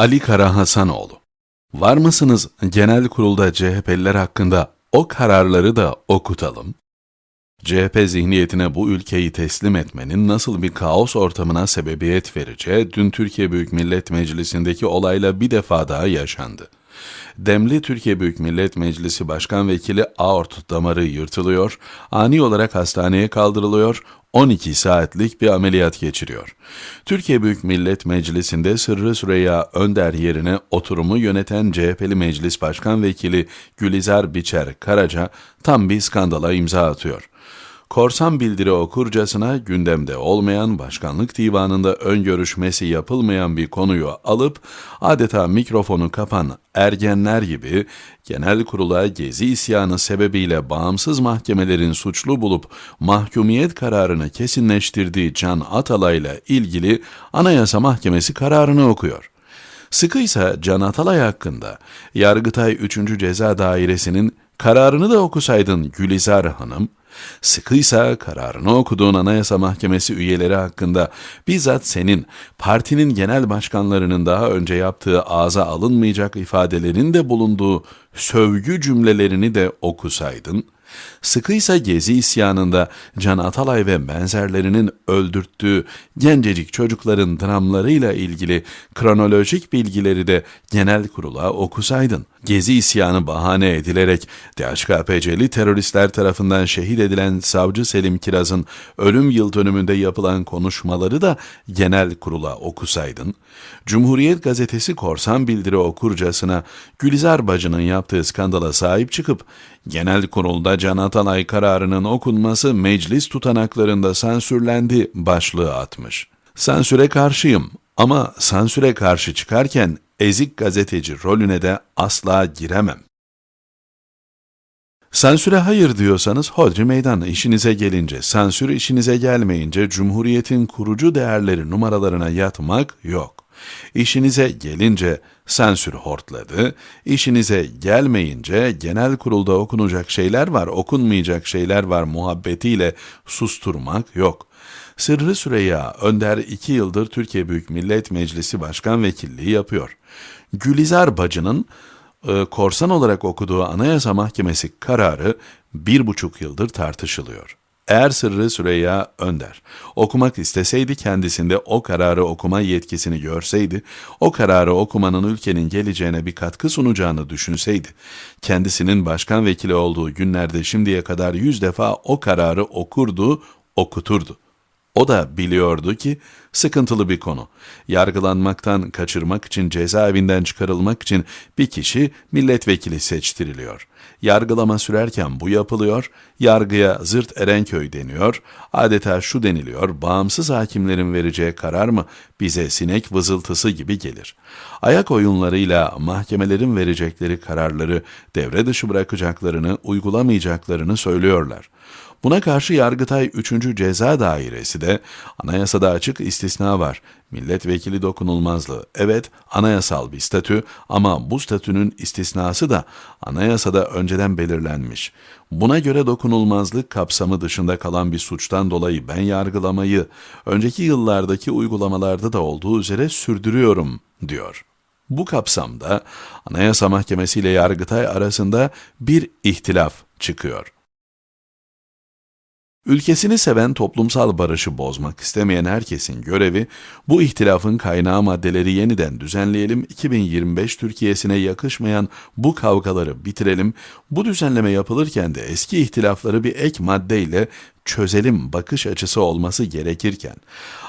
Ali Kara Hasanoğlu Var mısınız genel kurulda CHP'liler hakkında o kararları da okutalım? CHP zihniyetine bu ülkeyi teslim etmenin nasıl bir kaos ortamına sebebiyet vereceği dün Türkiye Büyük Millet Meclisi'ndeki olayla bir defa daha yaşandı. Demli Türkiye Büyük Millet Meclisi Başkan Vekili aort damarı yırtılıyor, ani olarak hastaneye kaldırılıyor, 12 saatlik bir ameliyat geçiriyor. Türkiye Büyük Millet Meclisi'nde Sırrı Süreyya Önder yerine oturumu yöneten CHP'li Meclis Başkan Vekili Gülizar Biçer Karaca tam bir skandala imza atıyor korsan bildiri okurcasına gündemde olmayan başkanlık divanında ön görüşmesi yapılmayan bir konuyu alıp adeta mikrofonu kapan ergenler gibi genel kurula gezi isyanı sebebiyle bağımsız mahkemelerin suçlu bulup mahkumiyet kararını kesinleştirdiği Can Atalay'la ilgili Anayasa Mahkemesi kararını okuyor. Sıkıysa Can Atalay hakkında Yargıtay 3. Ceza Dairesi'nin kararını da okusaydın Gülizar Hanım, Sıkıysa kararını okuduğun Anayasa Mahkemesi üyeleri hakkında bizzat senin partinin genel başkanlarının daha önce yaptığı ağza alınmayacak ifadelerin de bulunduğu sövgü cümlelerini de okusaydın, Sıkıysa Gezi isyanında Can Atalay ve benzerlerinin öldürttüğü gencecik çocukların dramlarıyla ilgili kronolojik bilgileri de genel kurula okusaydın. Gezi isyanı bahane edilerek DHKPC'li teröristler tarafından şehit edilen savcı Selim Kiraz'ın ölüm yıl dönümünde yapılan konuşmaları da genel kurula okusaydın. Cumhuriyet gazetesi korsan bildiri okurcasına Gülizar Bacı'nın yaptığı skandala sahip çıkıp genel kurulda Can Atalay kararının okunması meclis tutanaklarında sansürlendi başlığı atmış. Sansüre karşıyım ama sansüre karşı çıkarken ezik gazeteci rolüne de asla giremem. Sansüre hayır diyorsanız hodri meydan işinize gelince, sansür işinize gelmeyince Cumhuriyet'in kurucu değerleri numaralarına yatmak yok. İşinize gelince sansür hortladı, işinize gelmeyince genel kurulda okunacak şeyler var, okunmayacak şeyler var muhabbetiyle susturmak yok. Sırrı Süreyya Önder iki yıldır Türkiye Büyük Millet Meclisi Başkan Vekilliği yapıyor. Gülizar Bacı'nın e, korsan olarak okuduğu Anayasa Mahkemesi kararı bir buçuk yıldır tartışılıyor. Eğer Sırrı Süreyya Önder okumak isteseydi kendisinde o kararı okuma yetkisini görseydi, o kararı okumanın ülkenin geleceğine bir katkı sunacağını düşünseydi, kendisinin başkan vekili olduğu günlerde şimdiye kadar yüz defa o kararı okurdu, okuturdu. O da biliyordu ki sıkıntılı bir konu. Yargılanmaktan kaçırmak için cezaevinden çıkarılmak için bir kişi milletvekili seçtiriliyor. Yargılama sürerken bu yapılıyor, yargıya zırt Erenköy deniyor, adeta şu deniliyor, bağımsız hakimlerin vereceği karar mı bize sinek vızıltısı gibi gelir. Ayak oyunlarıyla mahkemelerin verecekleri kararları devre dışı bırakacaklarını, uygulamayacaklarını söylüyorlar. Buna karşı Yargıtay 3. Ceza Dairesi de anayasada açık istisna var. Milletvekili dokunulmazlığı. Evet anayasal bir statü ama bu statünün istisnası da anayasada önceden belirlenmiş. Buna göre dokunulmazlık kapsamı dışında kalan bir suçtan dolayı ben yargılamayı önceki yıllardaki uygulamalarda da olduğu üzere sürdürüyorum diyor. Bu kapsamda Anayasa Mahkemesi ile Yargıtay arasında bir ihtilaf çıkıyor. Ülkesini seven toplumsal barışı bozmak istemeyen herkesin görevi bu ihtilafın kaynağı maddeleri yeniden düzenleyelim, 2025 Türkiye'sine yakışmayan bu kavgaları bitirelim, bu düzenleme yapılırken de eski ihtilafları bir ek maddeyle çözelim bakış açısı olması gerekirken,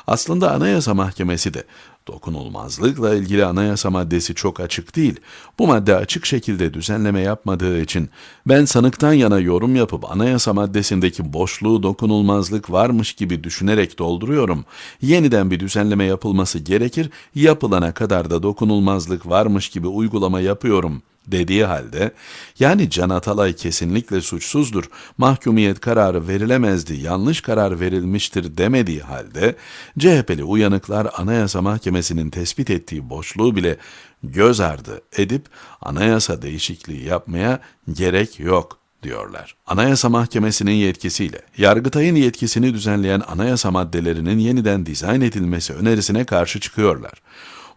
aslında Anayasa Mahkemesi de dokunulmazlıkla ilgili anayasa maddesi çok açık değil. Bu madde açık şekilde düzenleme yapmadığı için ben sanıktan yana yorum yapıp anayasa maddesindeki boşluğu dokunulmazlık varmış gibi düşünerek dolduruyorum. Yeniden bir düzenleme yapılması gerekir, yapılana kadar da dokunulmazlık varmış gibi uygulama yapıyorum dediği halde, yani Can Atalay kesinlikle suçsuzdur, mahkumiyet kararı verilemezdi, yanlış karar verilmiştir demediği halde, CHP'li uyanıklar Anayasa Mahkemesi'nin tespit ettiği boşluğu bile göz ardı edip anayasa değişikliği yapmaya gerek yok diyorlar. Anayasa Mahkemesi'nin yetkisiyle Yargıtay'ın yetkisini düzenleyen anayasa maddelerinin yeniden dizayn edilmesi önerisine karşı çıkıyorlar.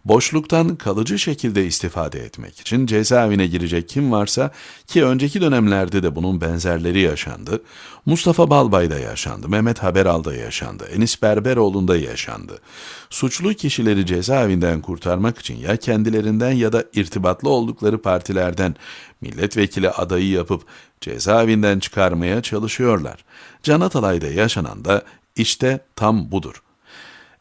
Boşluktan kalıcı şekilde istifade etmek için cezaevine girecek kim varsa ki önceki dönemlerde de bunun benzerleri yaşandı. Mustafa Balbay'da yaşandı, Mehmet Haberal'da yaşandı, Enis Berberoğlu'nda yaşandı. Suçlu kişileri cezaevinden kurtarmak için ya kendilerinden ya da irtibatlı oldukları partilerden milletvekili adayı yapıp cezaevinden çıkarmaya çalışıyorlar. Can Atalay'da yaşanan da işte tam budur.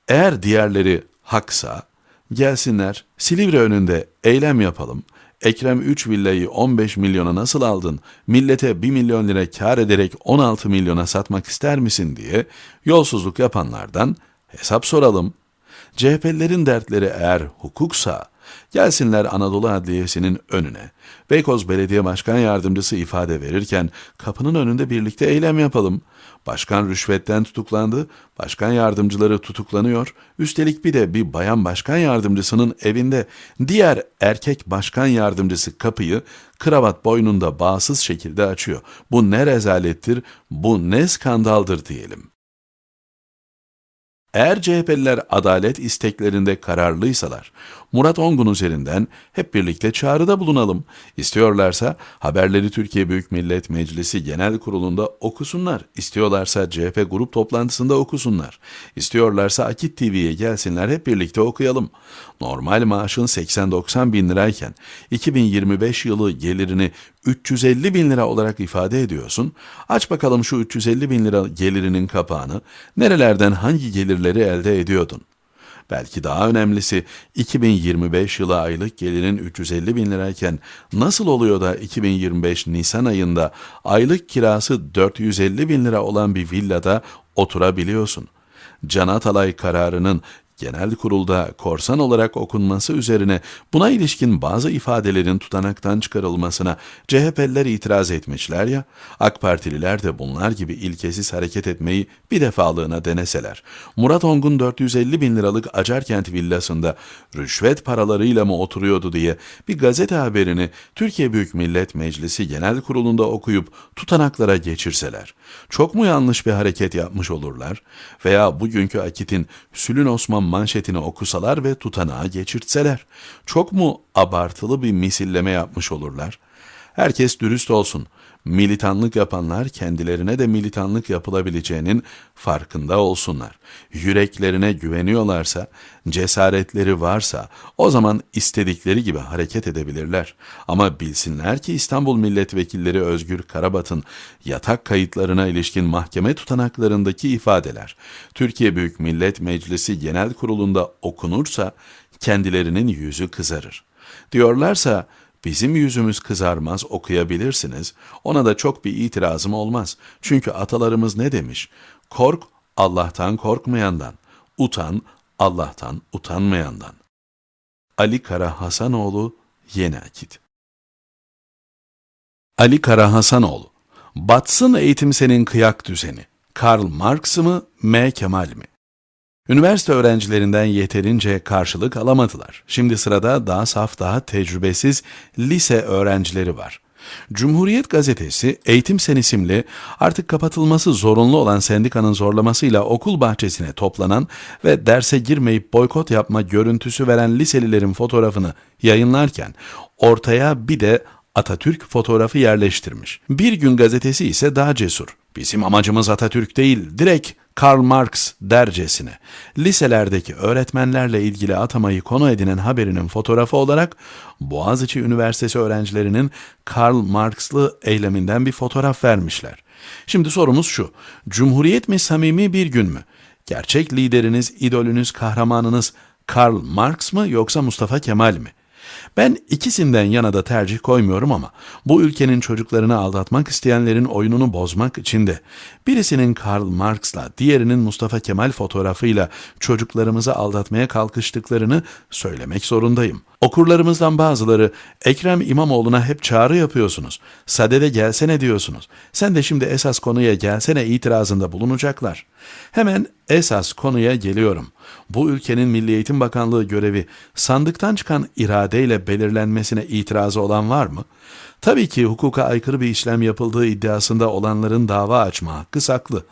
Eğer diğerleri haksa gelsinler Silivri önünde eylem yapalım. Ekrem 3 villayı 15 milyona nasıl aldın? Millete 1 milyon lira kar ederek 16 milyona satmak ister misin diye yolsuzluk yapanlardan hesap soralım. CHP'lilerin dertleri eğer hukuksa gelsinler Anadolu Adliyesi'nin önüne. Beykoz Belediye Başkan Yardımcısı ifade verirken kapının önünde birlikte eylem yapalım. Başkan rüşvetten tutuklandı, başkan yardımcıları tutuklanıyor. Üstelik bir de bir bayan başkan yardımcısının evinde diğer erkek başkan yardımcısı kapıyı kravat boynunda bağsız şekilde açıyor. Bu ne rezalettir, bu ne skandaldır diyelim. Eğer CHP'liler adalet isteklerinde kararlıysalar, Murat Ongun üzerinden hep birlikte çağrıda bulunalım. İstiyorlarsa haberleri Türkiye Büyük Millet Meclisi Genel Kurulu'nda okusunlar. İstiyorlarsa CHP grup toplantısında okusunlar. İstiyorlarsa Akit TV'ye gelsinler hep birlikte okuyalım. Normal maaşın 80-90 bin lirayken 2025 yılı gelirini 350 bin lira olarak ifade ediyorsun. Aç bakalım şu 350 bin lira gelirinin kapağını. Nerelerden hangi gelirleri elde ediyordun? Belki daha önemlisi 2025 yılı aylık gelirin 350 bin lirayken nasıl oluyor da 2025 Nisan ayında aylık kirası 450 bin lira olan bir villada oturabiliyorsun? Can Atalay kararının genel kurulda korsan olarak okunması üzerine buna ilişkin bazı ifadelerin tutanaktan çıkarılmasına CHP'liler itiraz etmişler ya, AK Partililer de bunlar gibi ilkesiz hareket etmeyi bir defalığına deneseler. Murat Ongun 450 bin liralık Acarkent villasında rüşvet paralarıyla mı oturuyordu diye bir gazete haberini Türkiye Büyük Millet Meclisi Genel Kurulu'nda okuyup tutanaklara geçirseler. Çok mu yanlış bir hareket yapmış olurlar? Veya bugünkü Akit'in Sülün Osman manşetini okusalar ve tutanağa geçirtseler. Çok mu abartılı bir misilleme yapmış olurlar? Herkes dürüst olsun. Militanlık yapanlar kendilerine de militanlık yapılabileceğinin farkında olsunlar. Yüreklerine güveniyorlarsa, cesaretleri varsa o zaman istedikleri gibi hareket edebilirler. Ama bilsinler ki İstanbul Milletvekilleri Özgür Karabat'ın yatak kayıtlarına ilişkin mahkeme tutanaklarındaki ifadeler Türkiye Büyük Millet Meclisi Genel Kurulu'nda okunursa kendilerinin yüzü kızarır. Diyorlarsa Bizim yüzümüz kızarmaz okuyabilirsiniz. Ona da çok bir itirazım olmaz. Çünkü atalarımız ne demiş? Kork Allah'tan korkmayandan, utan Allah'tan utanmayandan. Ali Kara Hasanoğlu Yeni Akit Ali Kara Hasanoğlu Batsın eğitim senin kıyak düzeni. Karl Marx mı, M. Kemal mi? Üniversite öğrencilerinden yeterince karşılık alamadılar. Şimdi sırada daha saf, daha tecrübesiz lise öğrencileri var. Cumhuriyet gazetesi Eğitim Sen isimli artık kapatılması zorunlu olan sendikanın zorlamasıyla okul bahçesine toplanan ve derse girmeyip boykot yapma görüntüsü veren liselilerin fotoğrafını yayınlarken ortaya bir de Atatürk fotoğrafı yerleştirmiş. Bir gün gazetesi ise daha cesur. Bizim amacımız Atatürk değil, direkt Karl Marx dercesine, liselerdeki öğretmenlerle ilgili atamayı konu edinen haberinin fotoğrafı olarak Boğaziçi Üniversitesi öğrencilerinin Karl Marx'lı eyleminden bir fotoğraf vermişler. Şimdi sorumuz şu, Cumhuriyet mi samimi bir gün mü? Gerçek lideriniz, idolünüz, kahramanınız Karl Marx mı yoksa Mustafa Kemal mi? Ben ikisinden yana da tercih koymuyorum ama bu ülkenin çocuklarını aldatmak isteyenlerin oyununu bozmak için de birisinin Karl Marx'la diğerinin Mustafa Kemal fotoğrafıyla çocuklarımızı aldatmaya kalkıştıklarını söylemek zorundayım. Okurlarımızdan bazıları Ekrem İmamoğlu'na hep çağrı yapıyorsunuz. Sadede gelsene diyorsunuz. Sen de şimdi esas konuya gelsene itirazında bulunacaklar. Hemen esas konuya geliyorum. Bu ülkenin Milli Eğitim Bakanlığı görevi sandıktan çıkan iradeyle belirlenmesine itirazı olan var mı? Tabii ki hukuka aykırı bir işlem yapıldığı iddiasında olanların dava açma hakkı saklı.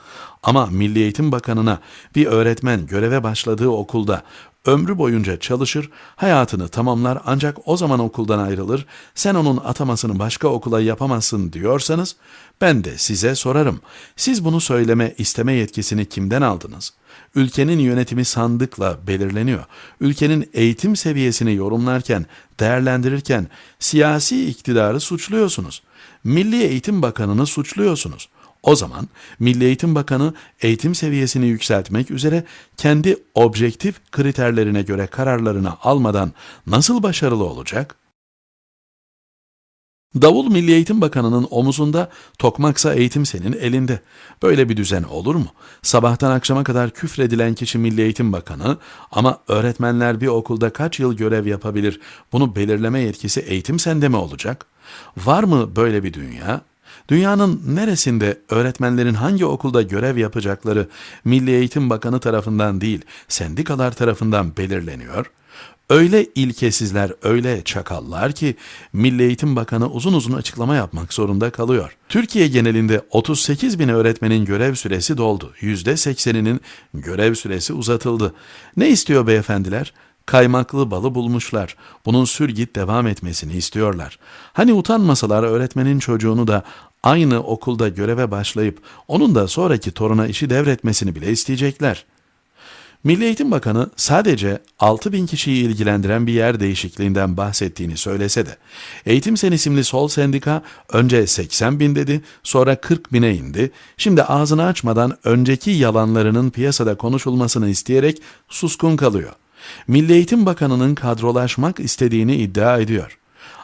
Ama Milli Eğitim Bakanı'na bir öğretmen göreve başladığı okulda ömrü boyunca çalışır, hayatını tamamlar ancak o zaman okuldan ayrılır, sen onun atamasını başka okula yapamazsın diyorsanız, ben de size sorarım. Siz bunu söyleme, isteme yetkisini kimden aldınız? Ülkenin yönetimi sandıkla belirleniyor. Ülkenin eğitim seviyesini yorumlarken, değerlendirirken siyasi iktidarı suçluyorsunuz. Milli Eğitim Bakanı'nı suçluyorsunuz. O zaman Milli Eğitim Bakanı eğitim seviyesini yükseltmek üzere kendi objektif kriterlerine göre kararlarını almadan nasıl başarılı olacak? Davul Milli Eğitim Bakanı'nın omuzunda, tokmaksa eğitim senin elinde. Böyle bir düzen olur mu? Sabahtan akşama kadar küfredilen kişi Milli Eğitim Bakanı ama öğretmenler bir okulda kaç yıl görev yapabilir? Bunu belirleme yetkisi eğitim sende mi olacak? Var mı böyle bir dünya? Dünyanın neresinde öğretmenlerin hangi okulda görev yapacakları Milli Eğitim Bakanı tarafından değil, sendikalar tarafından belirleniyor? Öyle ilkesizler, öyle çakallar ki Milli Eğitim Bakanı uzun uzun açıklama yapmak zorunda kalıyor. Türkiye genelinde 38 bin öğretmenin görev süresi doldu. %80'inin görev süresi uzatıldı. Ne istiyor beyefendiler? Kaymaklı balı bulmuşlar. Bunun sürgit devam etmesini istiyorlar. Hani utanmasalar öğretmenin çocuğunu da aynı okulda göreve başlayıp onun da sonraki toruna işi devretmesini bile isteyecekler. Milli Eğitim Bakanı sadece 6 bin kişiyi ilgilendiren bir yer değişikliğinden bahsettiğini söylese de, Eğitim Sen isimli sol sendika önce 80 bin dedi, sonra 40 bine indi, şimdi ağzını açmadan önceki yalanlarının piyasada konuşulmasını isteyerek suskun kalıyor. Milli Eğitim Bakanı'nın kadrolaşmak istediğini iddia ediyor.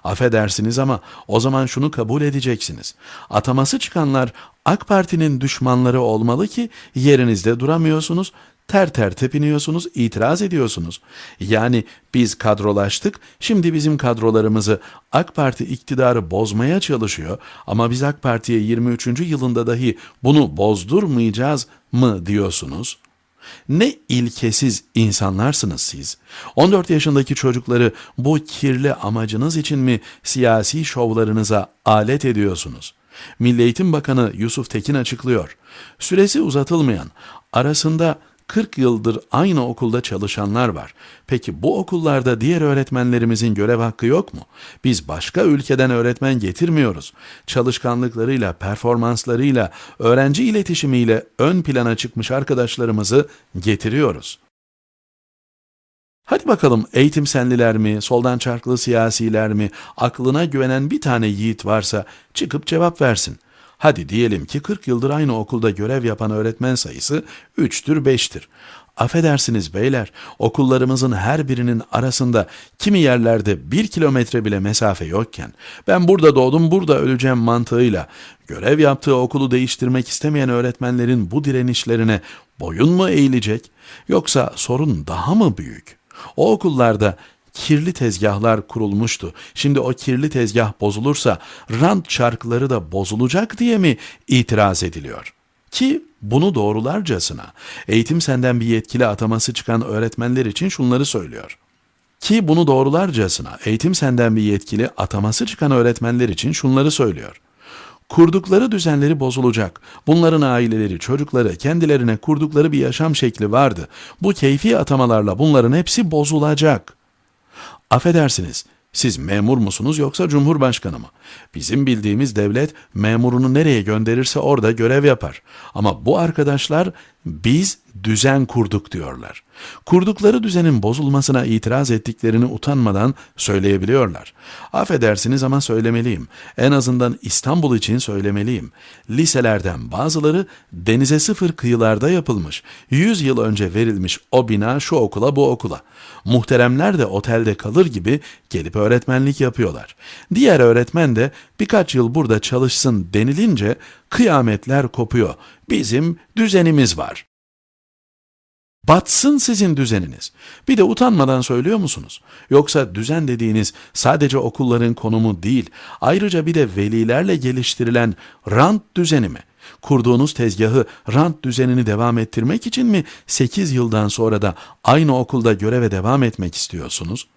Affedersiniz ama o zaman şunu kabul edeceksiniz. Ataması çıkanlar AK Parti'nin düşmanları olmalı ki yerinizde duramıyorsunuz, ter ter tepiniyorsunuz, itiraz ediyorsunuz. Yani biz kadrolaştık, şimdi bizim kadrolarımızı AK Parti iktidarı bozmaya çalışıyor ama biz AK Parti'ye 23. yılında dahi bunu bozdurmayacağız mı diyorsunuz? Ne ilkesiz insanlarsınız siz. 14 yaşındaki çocukları bu kirli amacınız için mi siyasi şovlarınıza alet ediyorsunuz? Milli Eğitim Bakanı Yusuf Tekin açıklıyor. Süresi uzatılmayan, arasında 40 yıldır aynı okulda çalışanlar var. Peki bu okullarda diğer öğretmenlerimizin görev hakkı yok mu? Biz başka ülkeden öğretmen getirmiyoruz. Çalışkanlıklarıyla, performanslarıyla, öğrenci iletişimiyle ön plana çıkmış arkadaşlarımızı getiriyoruz. Hadi bakalım eğitimsenliler mi, soldan çarklı siyasiler mi, aklına güvenen bir tane yiğit varsa çıkıp cevap versin. Hadi diyelim ki 40 yıldır aynı okulda görev yapan öğretmen sayısı 3'tür 5'tir. Affedersiniz beyler, okullarımızın her birinin arasında kimi yerlerde bir kilometre bile mesafe yokken, ben burada doğdum burada öleceğim mantığıyla görev yaptığı okulu değiştirmek istemeyen öğretmenlerin bu direnişlerine boyun mu eğilecek, yoksa sorun daha mı büyük? O okullarda kirli tezgahlar kurulmuştu. Şimdi o kirli tezgah bozulursa rant çarkları da bozulacak diye mi itiraz ediliyor? Ki bunu doğrularcasına eğitim senden bir yetkili ataması çıkan öğretmenler için şunları söylüyor. Ki bunu doğrularcasına eğitim senden bir yetkili ataması çıkan öğretmenler için şunları söylüyor. Kurdukları düzenleri bozulacak. Bunların aileleri, çocukları, kendilerine kurdukları bir yaşam şekli vardı. Bu keyfi atamalarla bunların hepsi bozulacak. Affedersiniz, siz memur musunuz yoksa cumhurbaşkanı mı? Bizim bildiğimiz devlet memurunu nereye gönderirse orada görev yapar. Ama bu arkadaşlar biz düzen kurduk diyorlar. Kurdukları düzenin bozulmasına itiraz ettiklerini utanmadan söyleyebiliyorlar. Affedersiniz ama söylemeliyim. En azından İstanbul için söylemeliyim. Liselerden bazıları denize sıfır kıyılarda yapılmış. Yüz yıl önce verilmiş o bina şu okula bu okula. Muhteremler de otelde kalır gibi gelip öğretmenlik yapıyorlar. Diğer öğretmen de birkaç yıl burada çalışsın denilince kıyametler kopuyor. Bizim düzenimiz var. Batsın sizin düzeniniz. Bir de utanmadan söylüyor musunuz? Yoksa düzen dediğiniz sadece okulların konumu değil, ayrıca bir de velilerle geliştirilen rant düzeni mi? Kurduğunuz tezgahı rant düzenini devam ettirmek için mi 8 yıldan sonra da aynı okulda göreve devam etmek istiyorsunuz?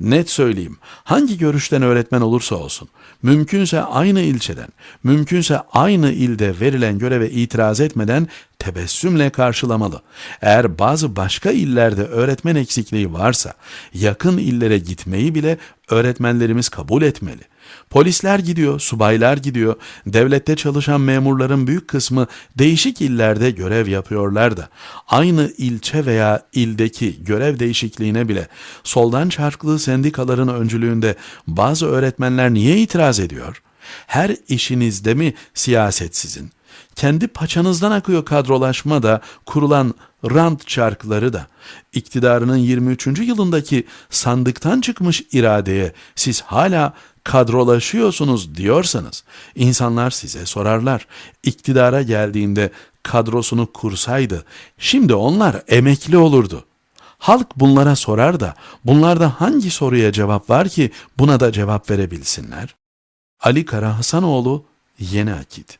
Net söyleyeyim, hangi görüşten öğretmen olursa olsun, mümkünse aynı ilçeden, mümkünse aynı ilde verilen göreve itiraz etmeden tebessümle karşılamalı. Eğer bazı başka illerde öğretmen eksikliği varsa, yakın illere gitmeyi bile öğretmenlerimiz kabul etmeli. Polisler gidiyor, subaylar gidiyor, devlette çalışan memurların büyük kısmı değişik illerde görev yapıyorlar da aynı ilçe veya ildeki görev değişikliğine bile soldan çarklı sendikaların öncülüğünde bazı öğretmenler niye itiraz ediyor? Her işinizde mi siyaset sizin? Kendi paçanızdan akıyor kadrolaşma da kurulan rant çarkları da iktidarının 23. yılındaki sandıktan çıkmış iradeye siz hala kadrolaşıyorsunuz diyorsanız insanlar size sorarlar. İktidara geldiğinde kadrosunu kursaydı şimdi onlar emekli olurdu. Halk bunlara sorar da bunlarda hangi soruya cevap var ki buna da cevap verebilsinler? Ali Kara Hasanoğlu Yeni Akit